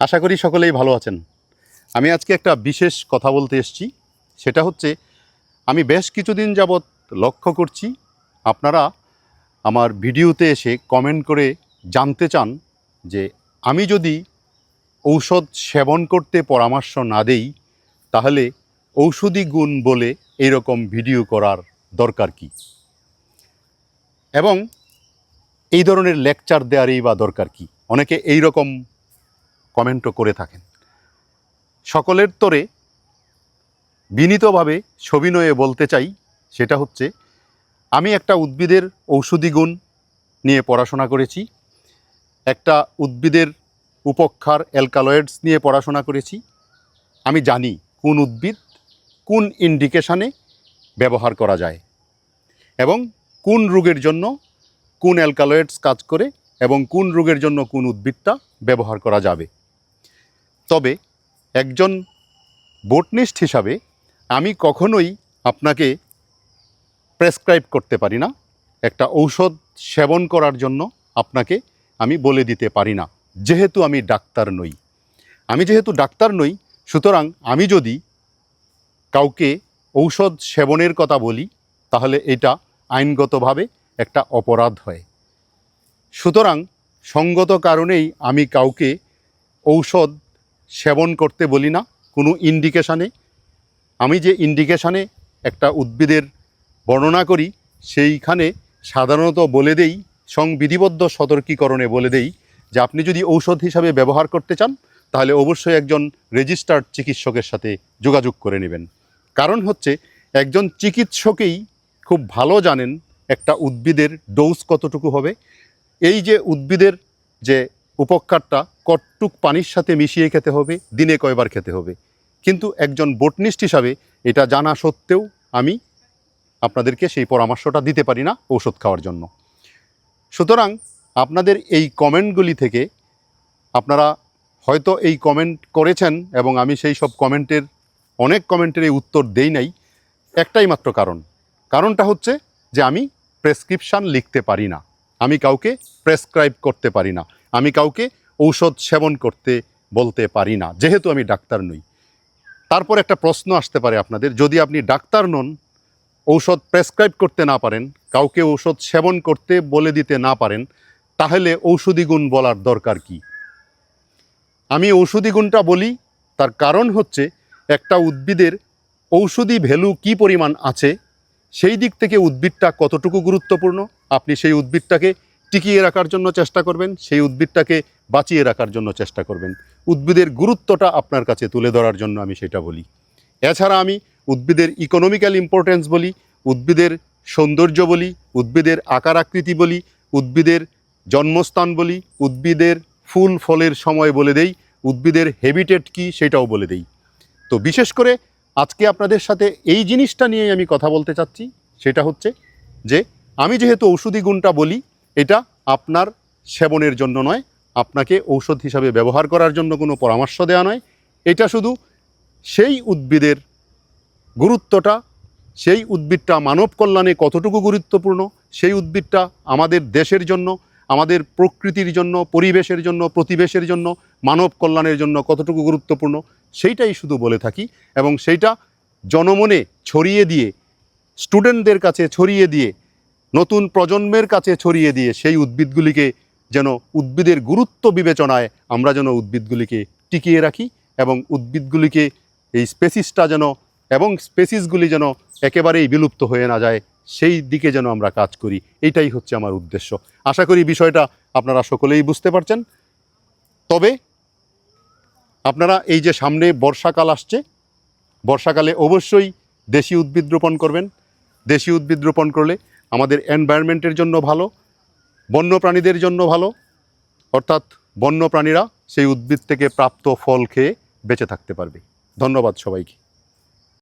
আশা করি সকলেই ভালো আছেন। আমি আজকে একটা বিশেষ কথা বলতে এসেছি। সেটা হচ্ছে, আমি বেশ কিছুদিন যাবৎ লক্ষ্য করছি, আপনারা আমার ভিডিওতে এসে কমেন্ট করে জানতে চান যে, আমি যদি ঔষধ সেবন করতে পরামর্শ না দেই, তাহলে ঔষধি গুণ বলে এইরকম ভিডিও করার দরকার কি? এবং এই ধরনের লেকচার দেওয়ারই বা দরকার কি? অনেকে এই রকম কমেন্টও করে থাকেন। সকলের তরে বিনীতভাবে সবিনয়ে বলতে চাই, সেটা হচ্ছে, আমি একটা উদ্ভিদের ঔষধি গুণ নিয়ে পড়াশোনা করেছি, একটা উদ্ভিদের উপক্ষার অ্যালকালয়েডস নিয়ে পড়াশোনা করেছি, আমি জানি কোন উদ্ভিদ কোন ইন্ডিকেশানে ব্যবহার করা যায় এবং কোন রোগের জন্য কোন অ্যালকালয়েডস কাজ করে এবং কোন রোগের জন্য কোন উদ্ভিদটা ব্যবহার করা যাবে। তবে একজন বোটনিস্ট হিসাবে আমি কখনোই আপনাকে প্রেসক্রাইব করতে পারি না। একটা ঔষধ সেবন করার জন্য আপনাকে আমি বলে দিতে পারি না, যেহেতু আমি ডাক্তার নই। আমি যেহেতু ডাক্তার নই, সুতরাং আমি যদি কাউকে ঔষধ সেবনের কথা বলি, তাহলে এটা আইনগতভাবে একটা অপরাধ হয়। সুতরাং সঙ্গত কারণেই আমি কাউকে ঔষধ সেবন করতে বলি না, কোনো ইন্ডিকেশানে আমি যে ইন্ডিকেশানে একটা উদ্ভিদের বর্ণনা করি, সেইখানে সাধারণত বলে দেই, সংবিধিবদ্ধ সতর্কীকরণে বলে দেই যে আপনি যদি ঔষধ হিসাবে ব্যবহার করতে চান, তাহলে অবশ্যই একজন রেজিস্টার্ড চিকিৎসকের সাথে যোগাযোগ করে নেবেন। কারণ হচ্ছে, একজন চিকিৎসকেই খুব ভালো জানেন একটা উদ্ভিদের ডোজ কতটুকু হবে। এই যে উদ্ভিদের যে উপকারটা কটটুক পানির সাথে মিশিয়ে খেতে হবে, দিনে কয়বার খেতে হবে। কিন্তু একজন বোটনিস্ট হিসাবে এটা জানা সত্ত্বেও আমি আপনাদেরকে সেই পরামর্শটা দিতে পারি না ঔষধ খাওয়ার জন্য। সুতরাং আপনাদের এই কমেন্টগুলি থেকে আপনারা হয়তো এই কমেন্ট করেছেন এবং আমি সেই সব কমেন্টের, অনেক কমেন্টের এই উত্তর দেই নাই। একটাই মাত্র কারণ। কারণটা হচ্ছে যে আমি প্রেসক্রিপশান লিখতে পারি না। আমি কাউকে প্রেসক্রাইব করতে পারি না। আমি কাউকে ঔষধ সেবন করতে বলতে পারি না, যেহেতু আমি ডাক্তার নই। তারপর একটা প্রশ্ন আসতে পারে আপনাদের, যদি আপনি ডাক্তার নন, ঔষধ প্রেসক্রাইব করতে না পারেন, কাউকে ঔষধ সেবন করতে বলে দিতে না পারেন, তাহলে ঔষধি গুণ বলার দরকার কি? আমি ঔষধি গুণটা বলি, তার কারণ হচ্ছে একটা উদ্ভিদের ঔষধি ভ্যালু কি পরিমাণ আছে, সেই দিক থেকে উদ্ভিদটা কতটুকু গুরুত্বপূর্ণ, আপনি সেই উদ্ভিদটাকে টিকিয়ে রাখার জন্য চেষ্টা করবেন, সেই উদ্ভিদটাকে বাঁচিয়ে রাখার জন্য চেষ্টা করবেন। উদ্ভিদের গুরুত্বটা আপনার কাছে তুলে ধরার জন্য আমি সেটা বলি। এছাড়া আমি উদ্ভিদের ইকোনমিক্যাল ইম্পর্টেন্স বলি, উদ্ভিদের সৌন্দর্য বলি, উদ্ভিদের আকার আকৃতি বলি, উদ্ভিদের জন্মস্থান বলি, উদ্ভিদের ফুল ফলের সময় বলে দেই, উদ্ভিদের হেবিটেট কি সেটাও বলে দেই। তো বিশেষ করে আজকে আপনাদের সাথে এই জিনিসটা নিয়ে আমি কথা বলতে চাচ্ছি, সেটা হচ্ছে যে আমি যেহেতু ঔষধি গুণটা বলি, এটা আপনার সেবনের জন্য নয় আপনাকে ঔষধ হিসাবে ব্যবহার করার জন্য কোনো পরামর্শ দেওয়া নয়। এটা শুধু সেই উদ্ভিদের গুরুত্বটা, সেই উদ্ভিদটা মানব কল্যাণে কতটুকু গুরুত্বপূর্ণ, সেই উদ্ভিদটা আমাদের দেশের জন্য, আমাদের প্রকৃতির জন্য, পরিবেশের জন্য, প্রতিবেশের জন্য, মানব কল্যাণের জন্য কতটুকু গুরুত্বপূর্ণ, সেইটাই শুধু বলে থাকি এবং সেইটা জনমনে ছড়িয়ে দিয়ে স্টুডেন্টদের কাছে ছড়িয়ে দিয়ে, নতুন প্রজন্মের কাছে ছড়িয়ে দিয়ে সেই উদ্ভিদগুলিকে যেন উদ্ভিদের গুরুত্ব বিবেচনায় আমরা যেন উদ্ভিদগুলিকে টিকিয়ে রাখি এবং উদ্ভিদগুলিকে এই স্পেসিসটা যেন এবং স্পেসিসগুলি যেন একেবারেই বিলুপ্ত হয়ে না যায়, সেই দিকে যেন আমরা কাজ করি। এইটাই হচ্ছে আমার উদ্দেশ্য। আশা করি বিষয়টা আপনারা সকলেই বুঝতে পারছেন। তবে আপনারা এই যে সামনে বর্ষাকাল আসছে, বর্ষাকালে অবশ্যই দেশি উদ্ভিদ রোপণ করবেন। দেশি উদ্ভিদ রোপণ করলে আমাদের এনভায়রনমেন্টের জন্য ভালো। বন্যপ্রাণীদের জন্য ভালো, অর্থাৎ বন্যপ্রাণীরা সেই উদ্ভিদ থেকে প্রাপ্ত ফল খেয়ে বেঁচে থাকতে পারবে। ধন্যবাদ সবাইকে।